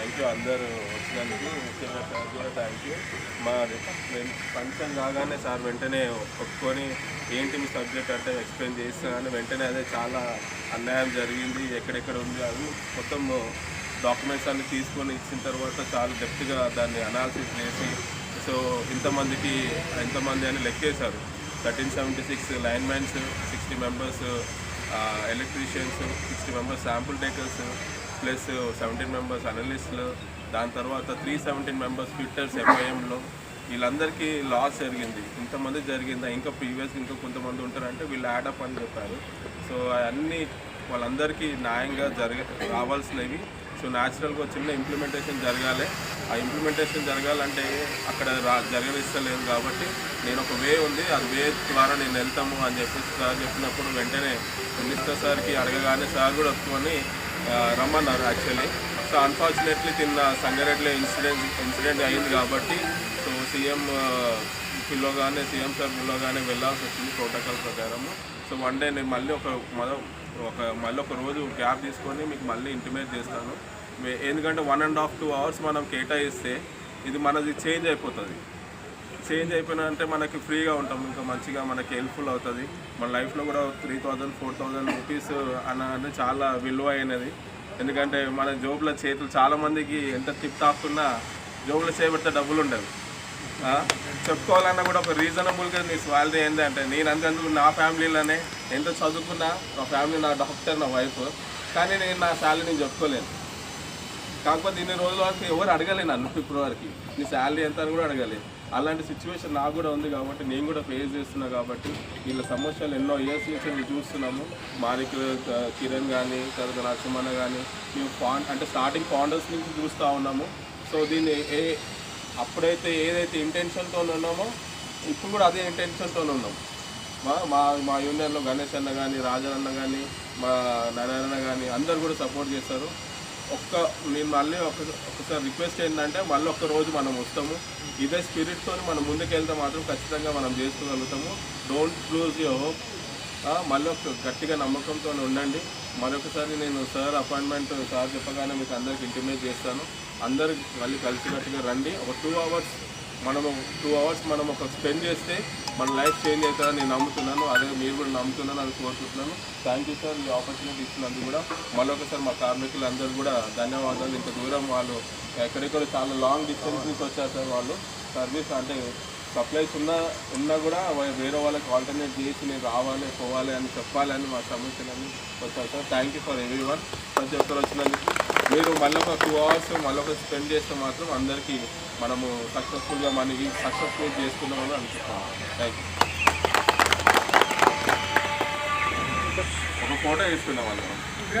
Thank you అందరూ వచ్చినందుకు ముఖ్యంగా సార్ కూడా థ్యాంక్ యూ మా ఫంక్షన్ కాగానే సార్ వెంటనే ఒప్పుకొని ఏంటి మీ సబ్జెక్ట్ అంటే ఎక్స్ప్లెయిన్ చేస్తున్నాను వెంటనే అదే చాలా అన్యాయం జరిగింది ఎక్కడెక్కడ ఉంది అది మొత్తం డాక్యుమెంట్స్ అన్ని తీసుకొని ఇచ్చిన తర్వాత చాలా డెప్త్గా దాన్ని అనాలిసిస్ చేసి సో ఇంతమందికి ఇంతమంది అని లెక్కేశారు. Thirteen seventy six line mans sixty members electricians sixty members sample takers plus seventeen members అనలిస్టులు దాని తర్వాత త్రీ సెవెంటీన్ మెంబర్స్ ఫిట్టర్స్ ఎంఐఎంలో వీళ్ళందరికీ లాస్ జరిగింది. ఇంతమంది జరిగిందా? ఇంకా ప్రీవియస్ ఇంకా కొంతమంది ఉంటారంటే వీళ్ళు యాడప్ అని చెప్పారు. సో అవన్నీ వాళ్ళందరికీ న్యాయంగా జరగ రావాల్సినవి. సో న్యాచురల్గా చిన్న ఇంప్లిమెంటేషన్ జరగాలి. ఆ ఇంప్లిమెంటేషన్ జరగాలంటే అక్కడ రా జరగనిస్తలేదు కాబట్టి నేను ఒక వే ఉంది. ఆ వే ద్వారా నేను వెళ్తాము అని చెప్పి సార్ చెప్పినప్పుడు వెంటనే మినిస్టర్ సార్కి అడగగానే సార్ కూడా ఒప్పుకొని రమ్మన్నారు యాక్చువల్లీ సో అన్ఫార్చునేట్లీ తిన్న సంగారెడ్డిలో ఇన్సిడెంట్ ఇన్సిడెంట్ అయింది కాబట్టి సో సీఎం పిల్లగానే సీఎం సార్ పిల్లగానే వెళ్ళాల్సి వచ్చింది ప్రోటోకాల్ ప్రకారము. సో వన్ డే నేను మళ్ళీ ఒక మొద ఒక మళ్ళీ ఒక రోజు గ్యాప్ తీసుకొని మీకు మళ్ళీ ఇంటిమేట్ చేస్తాను. ఎందుకంటే one and half two hours మనం కేటాయిస్తే ఇది మనది చేంజ్ అయిపోతుంది. చేంజ్ అయిపోయినా అంటే మనకి ఫ్రీగా ఉంటాం. ఇంకా మంచిగా మనకి హెల్ప్ఫుల్ అవుతుంది. మన లైఫ్లో కూడా three thousand four thousand rupees అన్న అనేది చాలా విలువ అయినది. ఎందుకంటే మన జోబుల చేతులు చాలామందికి ఎంత టిప్ తాకున్నా జోబులో చేయబడితే డబ్బులు ఉండవు. చెప్పుకోవాలన్నా కూడా ఒక రీజనబుల్గా నీ శాలరీ ఏంటి అంటే నేను అంతేందుకు నా ఫ్యామిలీలోనే ఎంత చదువుకున్నా నా ఫ్యామిలీ నా డాక్టర్ నా వైఫ్ కానీ నేను నా శాలరీ నేను చెప్పుకోలేను. కాకపోతే ఇన్ని రోజుల వరకు ఎవరు అడగలే నన్ను ఇప్పుడు వరకు నీ శాలరీ ఎంత అని కూడా అడగలేదు అలాంటి సిచ్యువేషన్ నాకు కూడా ఉంది కాబట్టి నేను కూడా ఫేస్ చేస్తున్నా కాబట్టి వీళ్ళ సమస్యలు ఎన్నో ఇయర్స్ నుంచి చూస్తున్నాము. మారిక్ కిరణ్ కానీ తర్వాత నరసింహన్న కానీ మేము ఫాన్ అంటే స్టార్టింగ్ ఫౌండర్స్ నుంచి చూస్తూ ఉన్నాము. సో దీన్ని ఏ అప్పుడైతే ఏదైతే ఇంటెన్షన్తో ఉన్నామో ఇప్పుడు కూడా అదే ఇంటెన్షన్తో ఉన్నాం. మా మా మా యూనియన్లో గణేష్ అన్న కానీ రాజన్ అన్న కానీ మా నారాయణ కానీ అందరు కూడా సపోర్ట్ చేస్తారు. ఒక్క మేము మళ్ళీ ఒక ఒకసారి రిక్వెస్ట్ ఏంటంటే మళ్ళీ ఒక్క రోజు మనం వస్తాము. ఇదే స్పిరిట్తో మనం ముందుకెళ్తే మాత్రం ఖచ్చితంగా మనం చేసుకోగలుగుతాము. డోంట్ లూజ్ యువర్ హోప్ మళ్ళీ ఒక గట్టిగా నమ్మకంతో ఉండండి. మరొకసారి నేను సార్ అపాయింట్మెంట్ సార్ చెప్పగానే మీకు అందరికి ఇంటిమేట్ చేస్తాను. అందరు మళ్ళీ కలిసినట్టుగా రండి. ఒక టూ అవర్స్ మనము టూ అవర్స్ మనం ఒక స్పెండ్ చేస్తే మన లైఫ్ చేంజ్ అవుతుందని నేను నమ్ముతున్నాను. అదే మీరు కూడా నమ్ముతున్నాను అని కోరుకుంటున్నాను. థ్యాంక్ యూ సార్ ఈ ఆపర్చునిటీ ఇచ్చినందుకు కూడా. మళ్ళొకసారి మా కార్మికులందరూ కూడా ధన్యవాదాలు. ఇంత దూరం వాళ్ళు ఎక్కడెక్కడ చాలా లాంగ్ డిస్టెన్స్ నుంచి వచ్చారు సార్ వాళ్ళు. సర్వీస్ అంటే సప్లైస్ ఉన్నా ఉన్నా కూడా వేరే వాళ్ళకి ఆల్టర్నేట్ చేసి నేను రావాలి పోవాలి అని చెప్పాలి అని మా సమస్యలన్నీ వచ్చారు sir. Thank you for everyone ప్రతి ఒక్కరు వచ్చినందుకు మీరు మళ్ళీ ఒక టూ అవర్స్ మళ్ళీ ఒక స్పెండ్ చేస్తే మాత్రం అందరికీ మనము సక్సెస్ఫుల్గా మనకి సక్సెస్ఫుల్ చేసుకున్నామని అనుకుంటున్నాం. థ్యాంక్ యూ ఒక ఫోటో వేసుకున్నాం అందరం